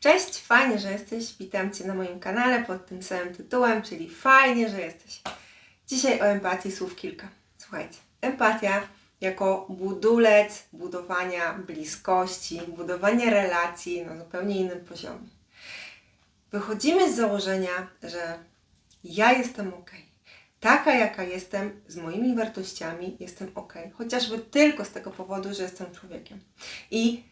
Cześć, fajnie, że jesteś. Witam Cię na moim kanale pod tym samym tytułem, czyli fajnie, że jesteś. Dzisiaj o empatii słów kilka. Słuchajcie, empatia jako budulec budowania bliskości, budowania relacji na zupełnie innym poziomie. Wychodzimy z założenia, że ja jestem ok. Taka, jaka jestem, z moimi wartościami, jestem ok. Chociażby tylko z tego powodu, że jestem człowiekiem. I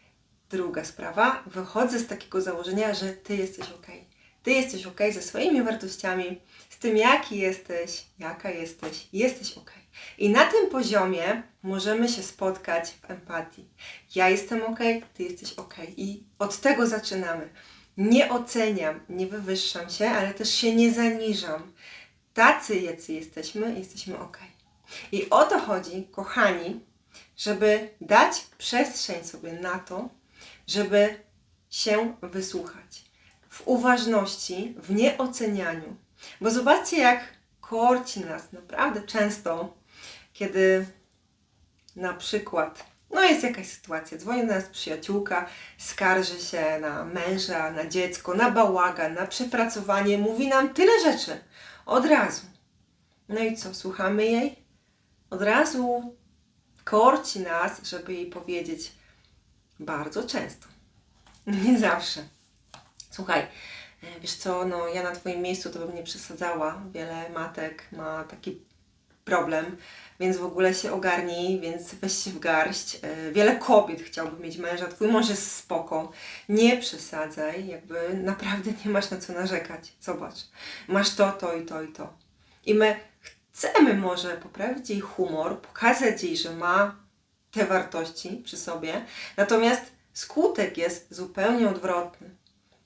druga sprawa, wychodzę z takiego założenia, że ty jesteś ok. Ty jesteś ok ze swoimi wartościami, z tym, jaki jesteś, jaka jesteś, jesteś ok. I na tym poziomie możemy się spotkać w empatii. Ja jestem ok, ty jesteś ok. I od tego zaczynamy. Nie oceniam, nie wywyższam się, ale też się nie zaniżam. Tacy, jacy jesteśmy, jesteśmy ok. I o to chodzi, kochani, żeby dać przestrzeń sobie na to, żeby się wysłuchać. W uważności, w nieocenianiu. Bo zobaczcie, jak korci nas naprawdę często, kiedy na przykład, no jest jakaś sytuacja, dzwoni do nas przyjaciółka, skarży się na męża, na dziecko, na bałagan, na przepracowanie, mówi nam tyle rzeczy od razu. No i co, słuchamy jej? Od razu korci nas, żeby jej powiedzieć bardzo często. Nie zawsze. Słuchaj, e, wiesz co, no ja na Twoim miejscu to bym nie przesadzała. Wiele matek ma taki problem, więc w ogóle się ogarnij, więc weź się w garść. E, Wiele kobiet chciałby mieć męża, Twój mąż jest spoko. Nie przesadzaj, jakby naprawdę nie masz na co narzekać. Zobacz, masz to, to i to i to. I my chcemy może poprawić jej humor, pokazać jej, że ma te wartości przy sobie, natomiast skutek jest zupełnie odwrotny.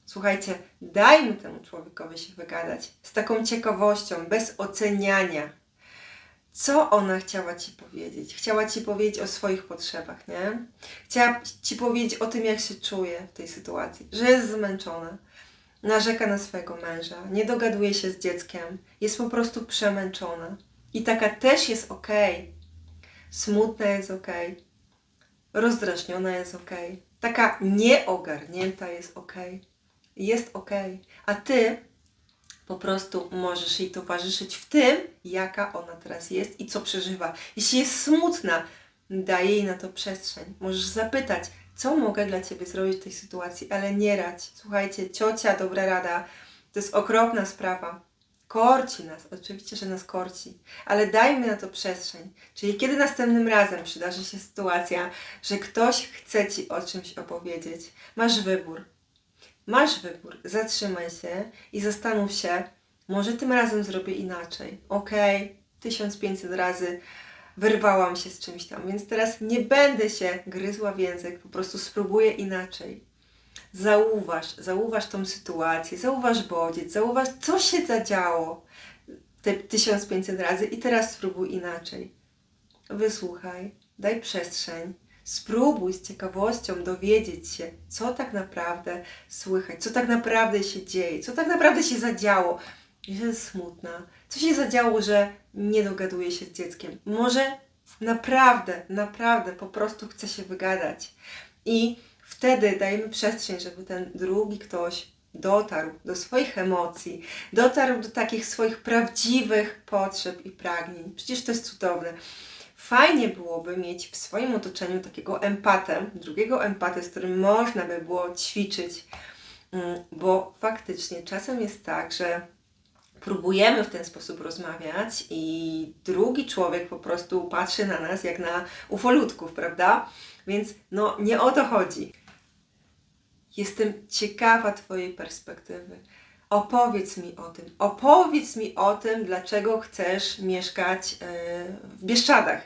Słuchajcie, dajmy temu człowiekowi się wygadać z taką ciekawością, bez oceniania. Co ona chciała ci powiedzieć? Chciała ci powiedzieć o swoich potrzebach, nie? Chciała ci powiedzieć o tym, jak się czuje w tej sytuacji, że jest zmęczona, narzeka na swojego męża, nie dogaduje się z dzieckiem, jest po prostu przemęczona. I taka też jest ok. Smutna jest ok. Rozdrażniona jest ok. Taka nieogarnięta jest ok. Jest ok. A ty po prostu możesz jej towarzyszyć w tym, jaka ona teraz jest i co przeżywa. Jeśli jest smutna, daj jej na to przestrzeń. Możesz zapytać, co mogę dla ciebie zrobić w tej sytuacji, ale nie radź. Słuchajcie, ciocia, dobra rada, to jest okropna sprawa. Korci nas, oczywiście, że nas korci, ale dajmy na to przestrzeń. Czyli kiedy następnym razem przydarzy się sytuacja, że ktoś chce ci o czymś opowiedzieć, masz wybór. Masz wybór. Zatrzymaj się i zastanów się, może tym razem zrobię inaczej. Okay, 1500 razy wyrwałam się z czymś tam, więc teraz nie będę się gryzła w język, po prostu spróbuję inaczej. Zauważ, zauważ tą sytuację, zauważ bodziec, zauważ, co się zadziało te 1500 razy i teraz spróbuj inaczej. Wysłuchaj, daj przestrzeń, spróbuj z ciekawością dowiedzieć się, co tak naprawdę słychać, co tak naprawdę się dzieje, co tak naprawdę się zadziało, że jest smutna, co się zadziało, że nie dogaduje się z dzieckiem. Może naprawdę, naprawdę po prostu chce się wygadać. I wtedy dajemy przestrzeń, żeby ten drugi ktoś dotarł do swoich emocji, dotarł do takich swoich prawdziwych potrzeb i pragnień. Przecież to jest cudowne. Fajnie byłoby mieć w swoim otoczeniu takiego empatę, drugiego empatę, z którym można by było ćwiczyć, mm, bo faktycznie czasem jest tak, że próbujemy w ten sposób rozmawiać i drugi człowiek po prostu patrzy na nas jak na ufolutków, prawda? Więc no nie o to chodzi. Jestem ciekawa Twojej perspektywy. Opowiedz mi o tym. Opowiedz mi o tym, dlaczego chcesz mieszkać yy, w Bieszczadach.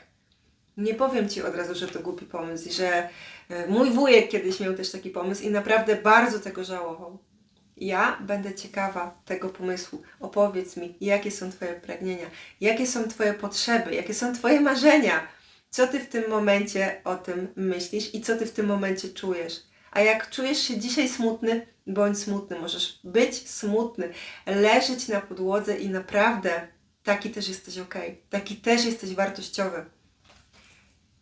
Nie powiem Ci od razu, że to głupi pomysł i że yy, mój wujek kiedyś miał też taki pomysł i naprawdę bardzo tego żałował. Ja będę ciekawa tego pomysłu. Opowiedz mi, jakie są Twoje pragnienia, jakie są Twoje potrzeby, jakie są Twoje marzenia. Co Ty w tym momencie o tym myślisz i co Ty w tym momencie czujesz. A jak czujesz się dzisiaj smutny, bądź smutny. Możesz być smutny, leżeć na podłodze i naprawdę taki też jesteś ok. Taki też jesteś wartościowy.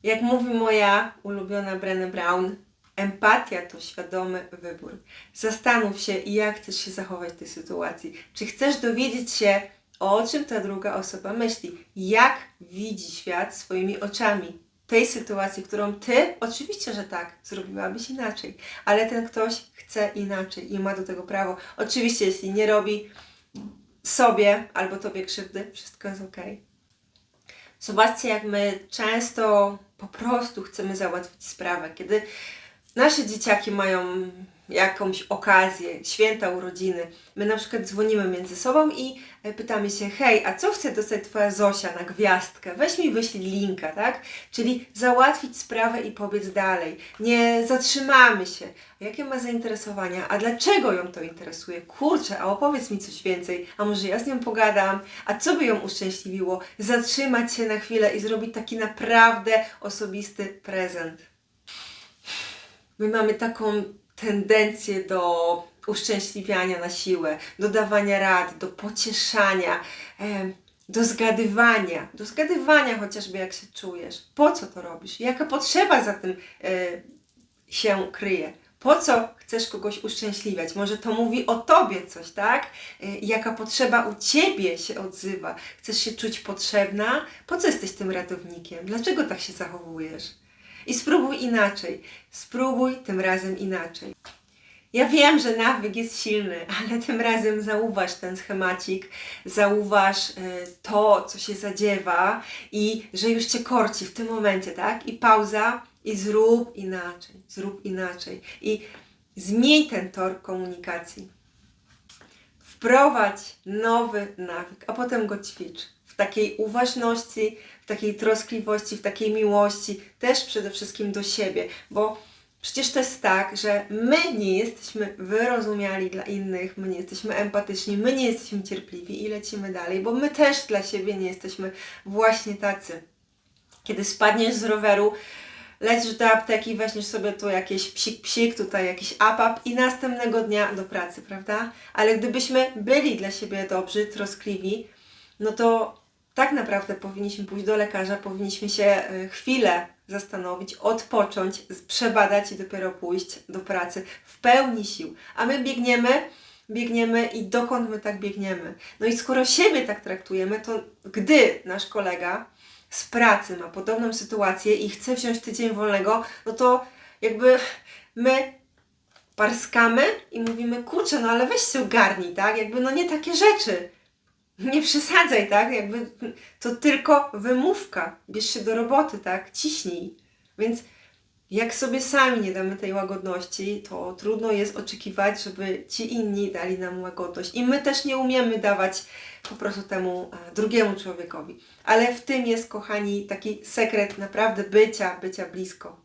Jak mówi moja ulubiona Brené Brown, Empatia to świadomy wybór. Zastanów się, jak chcesz się zachować w tej sytuacji. Czy chcesz dowiedzieć się, o czym ta druga osoba myśli, jak widzi świat swoimi oczami. Tej sytuacji, którą ty, oczywiście, że tak, zrobiłabyś inaczej, ale ten ktoś chce inaczej i ma do tego prawo. Oczywiście, jeśli nie robi sobie albo tobie krzywdy, wszystko jest ok. Zobaczcie, jak my często po prostu chcemy załatwić sprawę, kiedy nasze dzieciaki mają jakąś okazję, święta urodziny. My na przykład dzwonimy między sobą i e, pytamy się, hej, a co chce dostać Twoja Zosia na gwiazdkę? Weź mi wyślij linka, tak? Czyli załatwić sprawę i pobiec dalej. Nie zatrzymamy się. Jakie ma zainteresowania? A dlaczego ją to interesuje? Kurczę, a opowiedz mi coś więcej. A może ja z nią pogadam? A co by ją uszczęśliwiło? Zatrzymać się na chwilę i zrobić taki naprawdę osobisty prezent. My mamy taką tendencję do uszczęśliwiania na siłę, do dawania rad, do pocieszania, do zgadywania, do zgadywania chociażby jak się czujesz. Po co to robisz? Jaka potrzeba za tym e, się kryje? Po co chcesz kogoś uszczęśliwiać? Może to mówi o tobie coś, tak? E, Jaka potrzeba u ciebie się odzywa? Chcesz się czuć potrzebna? Po co jesteś tym ratownikiem? Dlaczego tak się zachowujesz? I spróbuj inaczej. Spróbuj tym razem inaczej. Ja wiem, że nawyk jest silny, ale tym razem zauważ ten schemacik, zauważ y, to, co się zadziewa i że już cię korci w tym momencie, tak? I pauza i zrób inaczej, zrób inaczej. I zmień ten tor komunikacji. Wprowadź nowy nawyk, a potem go ćwicz. W takiej uważności, w takiej troskliwości, w takiej miłości, też przede wszystkim do siebie, bo przecież to jest tak, że my nie jesteśmy wyrozumiali dla innych, my nie jesteśmy empatyczni, my nie jesteśmy cierpliwi i lecimy dalej, bo my też dla siebie nie jesteśmy właśnie tacy. Kiedy spadniesz z roweru, lecisz do apteki, weźmiesz sobie tu jakiś psik, psik, tutaj jakiś apap i następnego dnia do pracy, prawda? Ale gdybyśmy byli dla siebie dobrzy, troskliwi, no to tak naprawdę powinniśmy pójść do lekarza, powinniśmy się y, chwilę zastanowić, odpocząć, przebadać i dopiero pójść do pracy w pełni sił. A my biegniemy, biegniemy i dokąd my tak biegniemy? No i skoro siebie tak traktujemy, to gdy nasz kolega z pracy ma podobną sytuację i chce wziąć tydzień wolnego, no to jakby my parskamy i mówimy, kurczę, no ale weź się ogarnij, tak? Jakby no nie takie rzeczy. Nie przesadzaj, tak? Jakby to tylko wymówka. Bierz się do roboty, tak? Ciśnij. Więc jak sobie sami nie damy tej łagodności, to trudno jest oczekiwać, żeby ci inni dali nam łagodność. I my też nie umiemy dawać po prostu temu e, drugiemu człowiekowi. Ale w tym jest, kochani, taki sekret naprawdę bycia, bycia blisko.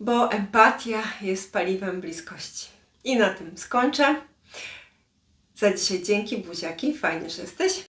Bo empatia jest paliwem bliskości. I na tym skończę. Za dzisiaj dzięki, buziaki, fajnie, że jesteś.